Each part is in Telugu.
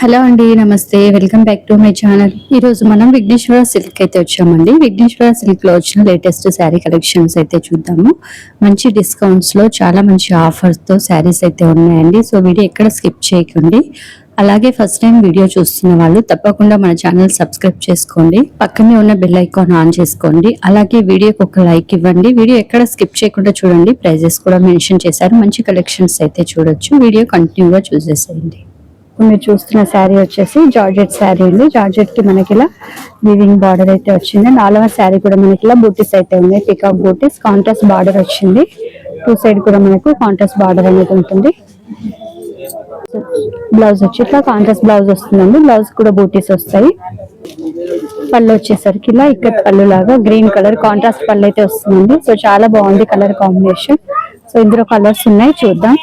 హలో అండి నమస్తే. Welcome back to my channel ఈ రోజు మనం విఘ్నేశ్వర సిల్క్ అయితే వచ్చామండి. విఘ్నేశ్వర సిల్క్లో వచ్చిన లేటెస్ట్ శారీ కలెక్షన్స్ అయితే చూద్దాము. మంచి డిస్కౌంట్స్లో చాలా మంచి ఆఫర్స్తో శారీస్ అయితే ఉన్నాయండి. సో వీడియో ఎక్కడ స్కిప్ చేయకండి. అలాగే ఫస్ట్ టైం వీడియో చూస్తున్న వాళ్ళు తప్పకుండా మన ఛానల్ సబ్స్క్రైబ్ చేసుకోండి. పక్కనే ఉన్న బెల్ ఐకాన్ ఆన్ చేసుకోండి. అలాగే వీడియోకి ఒక లైక్ ఇవ్వండి. వీడియో ఎక్కడ స్కిప్ చేయకుండా చూడండి. ప్రైజెస్ కూడా మెన్షన్ చేశారు. మంచి కలెక్షన్స్ అయితే చూడొచ్చు. వీడియో కంటిన్యూగా చూసేసేయండి. ఇప్పుడు మీరు చూస్తున్న శారీ వచ్చేసి జార్జెట్ శారీ అండి. జార్జెట్కి మనకి ఇలా వివింగ్ బార్డర్ అయితే వచ్చింది. నాలుగవ శారీ కూడా మనకి ఇలా బూటీస్ అయితే ఉన్నాయి పికాక్ బూటీస్ కాంట్రాస్ట్ బార్డర్ వచ్చింది. టూ సైడ్ కూడా మనకు కాంట్రాస్ట్ బార్డర్ అనేది ఉంటుంది. బ్లౌజ్ వచ్చి ఇట్లా కాంట్రాస్ట్ బ్లౌజ్ వస్తుందండి. బ్లౌజ్ కూడా బూటీస్ వస్తాయి. పళ్ళు వచ్చేసరికి ఇలా ఇక్కడ పళ్ళు లాగా గ్రీన్ కలర్ కాంట్రాస్ట్ పళ్ళు అయితే వస్తుందండి. సో చాలా బాగుంది కలర్ కాంబినేషన్ సో ఇందులో కలర్స్ ఉన్నాయి. చూద్దాం.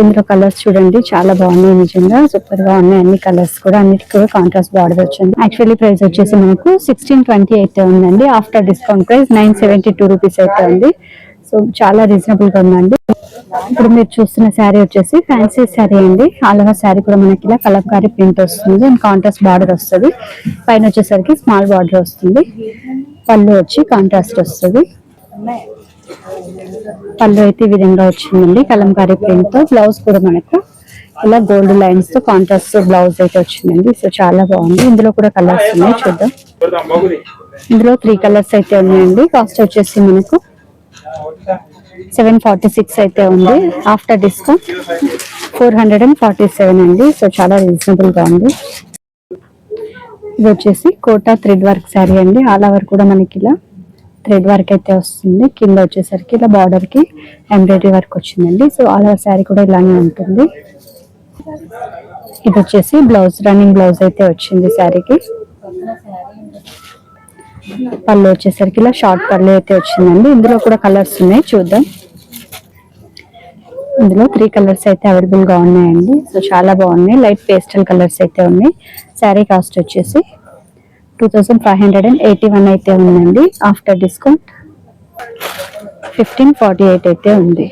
ఇందులో కలర్స్ చూడండి చాలా బాగున్నాయి నిజంగా. సూపర్గా ఉన్నాయి అన్ని కలర్స్ కూడా అన్నిటికీ కూడా కాంట్రాస్ట్ బార్డర్ వచ్చింది. యాక్చువల్లీ ప్రైస్ వచ్చేసి మనకు సిక్స్టీన్ ట్వంటీ అయితే ఉందండి. After discount price nine seventy two rupees అయితే ఉంది. సో చాలా రీజనబుల్గా ఉందండి. ఇప్పుడు మీరు చూస్తున్న శారీ వచ్చేసి ఫ్యాన్సీ శారీ అండి. ఆలవ శారీ కూడా మనకి ఇలా కలర్కారీ ప్రింట్ వస్తుంది. అండ్ కాంట్రాస్ట్ బార్డర్ వస్తుంది. పైన వచ్చేసరికి స్మాల్ బార్డర్ వస్తుంది. పళ్ళు వచ్చి కాంట్రాస్ట్ వస్తుంది. పళ్ళు అయితే ఈ విధంగా వచ్చిందండి. కలంకారీ ప్రింట్తో బ్లౌజ్ కూడా మనకు ఇలా గోల్డ్ లైన్స్తో కాంట్రాస్ట్ బ్లౌజ్ అయితే వచ్చిందండి. సో చాలా బాగుంది. ఇందులో కూడా కలర్స్ ఉన్నాయి. చూద్దాం. ఇందులో త్రీ కలర్స్ అయితే ఉన్నాయండి. కాస్ట్ వచ్చేసి మనకు సెవెన్ ఫార్టీ సిక్స్ అయితే ఉంది. After discount four hundred and forty seven అండి. సో చాలా రీజనబుల్గా ఉంది. ఇది వచ్చేసి కోటా థ్రెడ్ వర్క్ శారీ అండి. ఆల్ ఓవర్ కూడా మనకి ఇలా థ్రెడ్ వర్క్ అయితే వస్తుంది. కింద వచ్చేసరికి ఇలా బార్డర్కి ఎంబ్రాయిడరీ వర్క్ వచ్చిందండి. సో ఆల్ శారీ కూడా ఇలానే ఉంటుంది. ఇది వచ్చేసి బ్లౌజ్ రన్నింగ్ బ్లౌజ్ అయితే వచ్చింది శారీకి పళ్ళు వచ్చేసరికి ఇలా షార్ట్ పళ్ళు అయితే వచ్చిందండి. ఇందులో కూడా కలర్స్ ఉన్నాయి. చూద్దాం. ఇందులో త్రీ కలర్స్ అయితే అవైలబుల్గా ఉన్నాయండి. సో చాలా బాగున్నాయి. లైట్ పేస్టల్ కలర్స్ అయితే ఉన్నాయి. శారీ కాస్ట్ వచ్చేసి two thousand five hundred and eighty one అయితే ఉందండి. After discount fifteen forty eight అయితే ఉంది.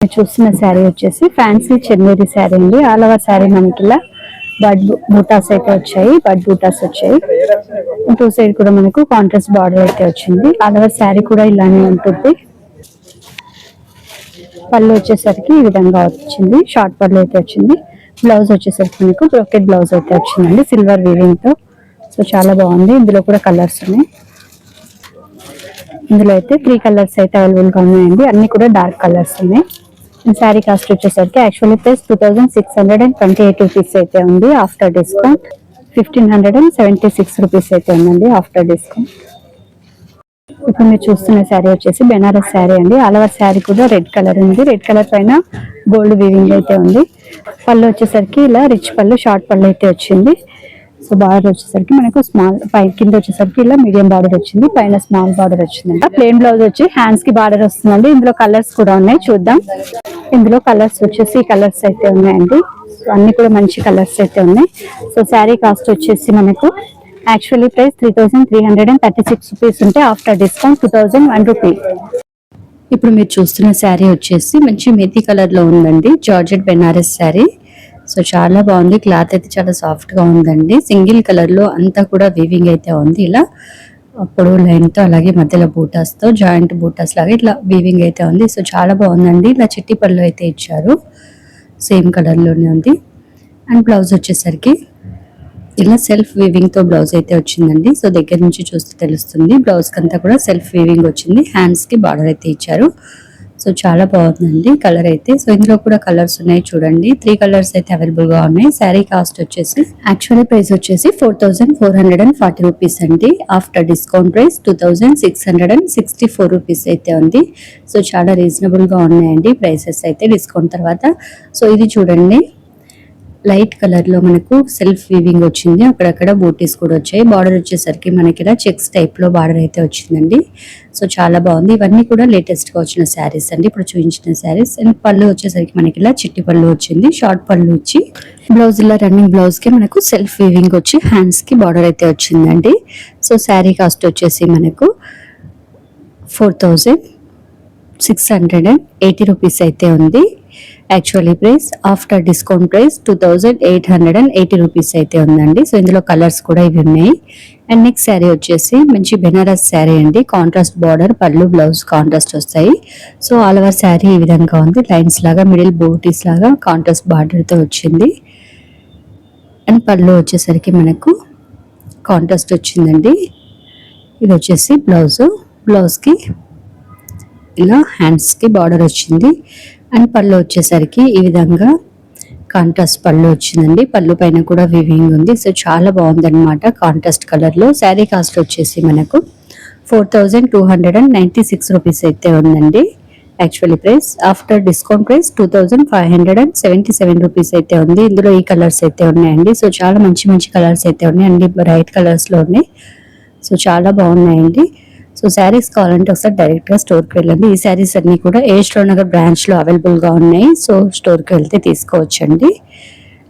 మీరు చూస్తున్న శారీ వచ్చేసి ఫ్యాన్సీ చెన్నూరి శారీ అండి. ఆల్ ఓవర్ శారీ మనకి ఇలా బడ్ బూటాస్ అయితే వచ్చాయి. బడ్ బూటాస్ వచ్చాయి. టూ సైడ్ కూడా మనకు కాంట్రాస్ట్ బార్డర్ అయితే వచ్చింది. ఆల్ ఓవర్ శారీ కూడా ఇలానే ఉంటుంది. పళ్ళు వచ్చేసరికి ఈ విధంగా వచ్చింది. షార్ట్ పళ్ళు అయితే వచ్చింది. బ్లౌజ్ వచ్చేసరికి మీకు బ్రోకెట్ బ్లౌజ్ అయితే వచ్చిందండి. సిల్వర్ వీవింగ్తో సో చాలా బాగుంది. ఇందులో కూడా కలర్స్ ఉన్నాయి. ఇందులో అయితే త్రీ కలర్స్ అయితే అవైలబుల్గా ఉన్నాయండి. అన్ని కూడా డార్క్ కలర్స్ ఉన్నాయి. శారీ కాస్ట్ వచ్చేసరికి actually price two thousand six hundred and twenty eight rupees అయితే ఉంది. After discount fifteen hundred and seventy six rupees అయితే ఉందండి ఆఫ్టర్ డిస్కౌంట్ ఇప్పుడు మీరు చూస్తున్న శారీ వచ్చేసి బెనారస్ శారీ అండి. అలవర్ శారీ కూడా రెడ్ కలర్ ఉంది. రెడ్ కలర్ పైన గోల్డ్ వీవింగ్ అయితే ఉంది. పళ్ళు వచ్చేసరికి ఇలా రిచ్ పళ్ళు షార్ట్ పళ్ళు అయితే వచ్చింది. సో బార్డర్ వచ్చేసరికి మనకు స్మాల్ పై కింద వచ్చేసరికి ఇలా మీడియం బార్డర్ వచ్చింది. పైన స్మాల్ బార్డర్ వచ్చిందంట. ప్లేన్ బ్లౌజ్ వచ్చి హ్యాండ్స్కి బార్డర్ వస్తుందండి. ఇందులో కలర్స్ కూడా ఉన్నాయి. చూద్దాం. ఇందులో కలర్స్ వచ్చేసి కలర్స్ అయితే ఉన్నాయండి. సో అన్ని కూడా మంచి కలర్స్ అయితే ఉన్నాయి. సో శారీ కాస్ట్ వచ్చేసి మనకు actually price three thousand three hundred and thirty six rupees ఉంటే after discount two thousand one rupee ఇప్పుడు మీరు చూస్తున్న శారీ వచ్చేసి మంచి మెతి కలర్లో ఉందండి. జార్జెట్ బెనారస్ శారీ. సో చాలా బాగుంది. క్లాత్ అయితే చాలా సాఫ్ట్గా ఉందండి. సింగిల్ కలర్లో అంతా కూడా వీవింగ్ అయితే ఉంది ఇలా. పొడవు లైన్తో అలాగే మధ్యలో బూటాస్తో జాయింట్ బూటాస్ లాగా ఇట్లా వీవింగ్ అయితే ఉంది. సో చాలా బాగుందండి. ఇలా చిట్టి పళ్ళు అయితే ఇచ్చారు. సేమ్ కలర్లోనే ఉంది. అండ్ బ్లౌజ్ వచ్చేసరికి ఇలా సెల్ఫ్ వీవింగ్తో బ్లౌజ్ అయితే వచ్చిందండి. సో దగ్గర నుంచి చూస్తే తెలుస్తుంది. బ్లౌజ్ కంతా కూడా సెల్ఫ్ వీవింగ్ వచ్చింది. హ్యాండ్స్కి బార్డర్ అయితే ఇచ్చారు. సో చాలా బాగుందండి కలర్ అయితే. సో ఇందులో కూడా కలర్స్ ఉన్నాయి చూడండి. త్రీ కలర్స్ అయితే అవైలబుల్గా ఉన్నాయి. శారీ కాస్ట్ వచ్చేసి యాక్చువల్ ప్రైస్ వచ్చేసి four thousand four hundred and forty rupees అండి. After discount price two thousand six hundred and sixty four rupees అయితే ఉంది. సో చాలా రీజనబుల్గా ఉన్నాయండి. ప్రైసెస్ అయితే డిస్కౌంట్ తర్వాత. సో ఇది చూడండి. లైట్ కలర్లో మనకు సెల్ఫ్ వీవింగ్ వచ్చింది. అక్కడక్కడ బూటీస్ కూడా వచ్చాయి. బార్డర్ వచ్చేసరికి మనకి ఇలా చెక్స్ టైప్లో బార్డర్ అయితే వచ్చిందండి. సో చాలా బాగుంది. ఇవన్నీ కూడా లేటెస్ట్గా వచ్చిన శారీస్ అండి. ఇప్పుడు చూపించిన శారీస్. అండ్ పళ్ళు వచ్చేసరికి మనకి ఇలా చిట్టి పళ్ళు వచ్చింది. షార్ట్ పళ్ళు వచ్చి బ్లౌజ్ ఇలా రన్నింగ్ బ్లౌజ్కి మనకు సెల్ఫ్ వీవింగ్ వచ్చి హ్యాండ్స్కి బార్డర్ అయితే వచ్చిందండి. సో శారీ కాస్ట్ వచ్చేసి మనకు four thousand six hundred and eighty rupees అయితే ఉంది. Actually price after discount price two thousand eight hundred and eighty rupees అయితే ఉందండి. సో ఇందులో కలర్స్ కూడా ఇవి ఉన్నాయి. అండ్ నెక్స్ట్ శారీ వచ్చేసి మంచి బెనారస్ శారీ అండి. కాంట్రాస్ట్ బార్డర్ పళ్ళు బ్లౌజ్ కాంట్రాస్ట్ వస్తాయి. సో ఆల్ ఓవర్ శారీ ఈ విధంగా ఉంది. లైన్స్ లాగా మిడిల్ బూటీస్ లాగా కాంట్రాస్ట్ బార్డర్తో వచ్చింది. అండ్ పళ్ళు వచ్చేసరికి మనకు కాంట్రాస్ట్ వచ్చిందండి. ఇది వచ్చేసి బ్లౌజు. బ్లౌజ్కి ఇలా హ్యాండ్స్కి బార్డర్ వచ్చింది. అండ్ పళ్ళు వచ్చేసరికి ఈ విధంగా కాంట్రాస్ట్ పళ్ళు వచ్చిందండి. పళ్ళు పైన కూడా వివింగ్ ఉంది. సో చాలా బాగుందన్నమాట కాంట్రాస్ట్ కలర్లో శారీ కాస్ట్ వచ్చేసి మనకు four thousand two hundred and ninety six rupees అయితే ఉందండి. Actually price after discount price two thousand five hundred and seventy seven rupees అయితే ఉంది. ఇందులో ఈ కలర్స్ అయితే ఉన్నాయండి. సో చాలా మంచి మంచి కలర్స్ అయితే ఉన్నాయి. అన్ని బ్రైట్ కలర్స్లో ఉన్నాయి. సో చాలా బాగున్నాయండి. సో శారీస్ కావాలంటే ఒకసారి డైరెక్ట్గా స్టోర్కి వెళ్ళండి. ఈ శారీస్ అన్నీ కూడా ఏ స్టోర్ నగర్ బ్రాంచ్లో అవైలబుల్గా ఉన్నాయి. సో స్టోర్కి వెళ్తే తీసుకోవచ్చండి.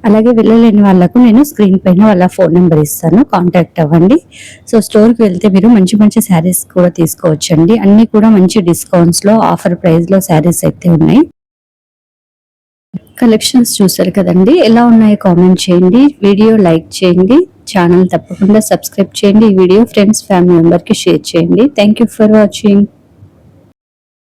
అలాగే వెళ్ళలేని వాళ్ళకు నేను స్క్రీన్ పైన వాళ్ళ ఫోన్ నెంబర్ ఇస్తాను. కాంటాక్ట్ అవ్వండి. సో స్టోర్కి వెళ్తే మీరు మంచి మంచి శారీస్ కూడా తీసుకోవచ్చండి. అన్నీ కూడా మంచి డిస్కౌంట్స్లో ఆఫర్ ప్రైస్లో శారీస్ అయితే ఉన్నాయి. కలెక్షన్స్ చూసారు కదండి. ఎలా ఉన్నాయో కామెంట్ చేయండి. వీడియో లైక్ చేయండి. ఛానల్ తప్పకుండా సబ్స్క్రైబ్ చేయండి. ఈ వీడియో ఫ్రెండ్స్ ఫ్యామిలీ మెంబర్కి షేర్ చేయండి. Thank you for watching